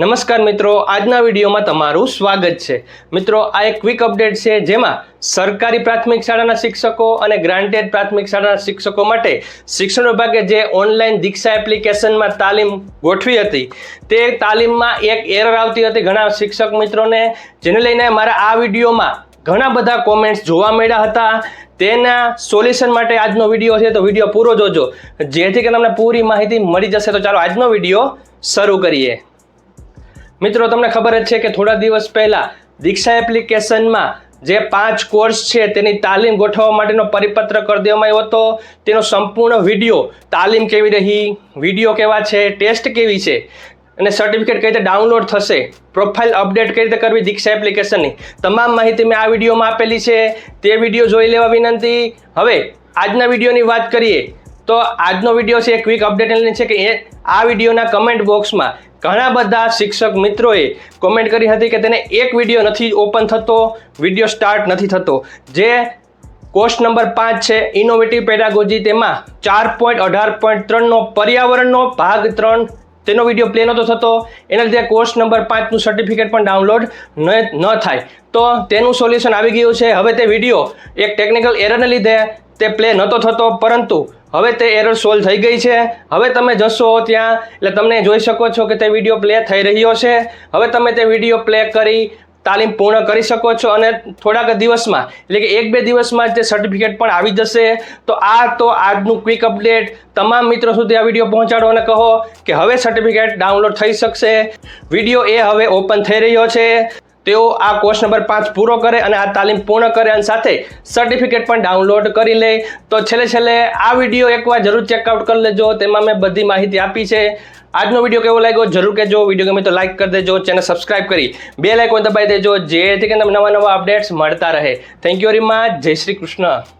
નમસ્કાર મિત્રો, આજના વિડીયોમાં તમારું સ્વાગત છે. મિત્રો, આ એક ક્વિક અપડેટ છે જેમાં સરકારી પ્રાથમિક શાળાના શિક્ષકો અને ગ્રાન્ટેડ પ્રાથમિક શાળાના શિક્ષકો માટે શિક્ષણ વિભાગે જે ઓનલાઈન દીક્ષા એપ્લિકેશનમાં તાલીમ ગોઠવી હતી, તે તાલીમમાં એક એરર આવતી હતી. ઘણા શિક્ષક મિત્રોને, જેને લઈને મારા આ વિડીયોમાં ઘણા બધા કોમેન્ટ્સ જોવા મળ્યા હતા. તેના સોલ્યુશન માટે આજનો વીડિયો છે, તો વીડિયો પૂરો જોજો. જેથી કે તમને પૂરી માહિતી મળી જશે. તો ચાલો આજનો વીડિયો શરૂ કરીએ. મિત્રો, તમને ખબર જ છે કે થોડા દિવસ પહેલા દીક્ષા એપ્લિકેશનમાં જે પાંચ કોર્સ છે તેની તાલીમ ગોઠવવા માટેનો પરિપત્ર કરી દેવામાં આવ્યો હતો. તેનો સંપૂર્ણ વીડિયો તાલીમ કેવી રહી, વીડિયો કેવા છે, ટેસ્ટ કેવી છે અને સર્ટિફિકેટ કઈ રીતે ડાઉનલોડ થશે પ્રોફાઇલ અપડેટ કઈ રીતે કરવી દીક્ષા એપ્લિકેશનની, તમામ માહિતી મેં આ વિડીયોમાં આપેલી છે. તે વીડિયો જોઈ લેવા વિનંતી. હવે આજના વિડીયોની વાત કરીએ. તો આજનો વીડિયો છે એ ક્વિક અપડેટ છે કે એ આ વિડીયોના કમેન્ટ બોક્સમાં ઘણા બધા શિક્ષક મિત્રોએ કોમેન્ટ કરી હતી કે તેને એક વીડિયો નથી ઓપન થતો વીડિયો સ્ટાર્ટ નથી થતો. જે કોર્સ નંબર પાંચ છે ઇનોવેટિવ પેડાગોજી તેમાં ચાર પોઈન્ટ અઢાર પોઈન્ટ ત્રણનો પર્યાવરણનો ભાગ ત્રણ તેનો વીડિયો પ્લે નહોતો થતો. એના લીધે કોર્સ નંબર પાંચનું સર્ટિફિકેટ પણ ડાઉનલોડ ન ન થાય. તો તેનું સોલ્યુશન આવી ગયું છે. હવે તે વીડિયો એક ટેકનિકલ એરરને લીધે તે પ્લે નહોતો થતો, પરંતુ હવે તે એરર સોલ્વ થઈ ગઈ છે. હવે તમે જશો ત્યાં, એટલે તમને જોઈ શકો છો કે તે વીડિયો પ્લે થઈ રહ્યો છે. હવે તમે તે વીડિયો પ્લે કરી, તાલીમ પૂર્ણ કરી શકો છો અને થોડાક દિવસમાં, એટલે કે એક બે દિવસમાં તે સર્ટિફિકેટ પણ આવી જશે. તો આ તો આજનું ક્વિક અપડેટ તમામ મિત્રો સુધી આ વીડિયો પહોંચાડો અને કહો કે હવે સર્ટિફિકેટ ડાઉનલોડ થઈ શકશે. વીડિયો એ હવે ઓપન થઈ રહ્યો છે. તેઓ આ કોર્સ નંબર પાંચ પૂરો કરે અને આ તાલીમ પૂર્ણ કરે અને સાથે સર્ટિફિકેટ પણ ડાઉનલોડ કરી લે. તો છેલ્લે છેલ્લે આ વીડિયો એકવાર જરૂર ચેકઆઉટ કરી લેજો. તેમાં મેં બધી માહિતી આપી છે. આજનો વીડિયો કેવો લાગ્યો જરૂર કહેજો. વીડિયો ગમે તો લાઇક કરી દેજો ચેનલ સબસ્ક્રાઇબ કરી બે લાઇકોન દબાઈ દેજો, જેથી કે તમને નવા નવા અપડેટ્સ મળતા રહે. થેન્ક યુ વેરી મચ જય શ્રી કૃષ્ણ.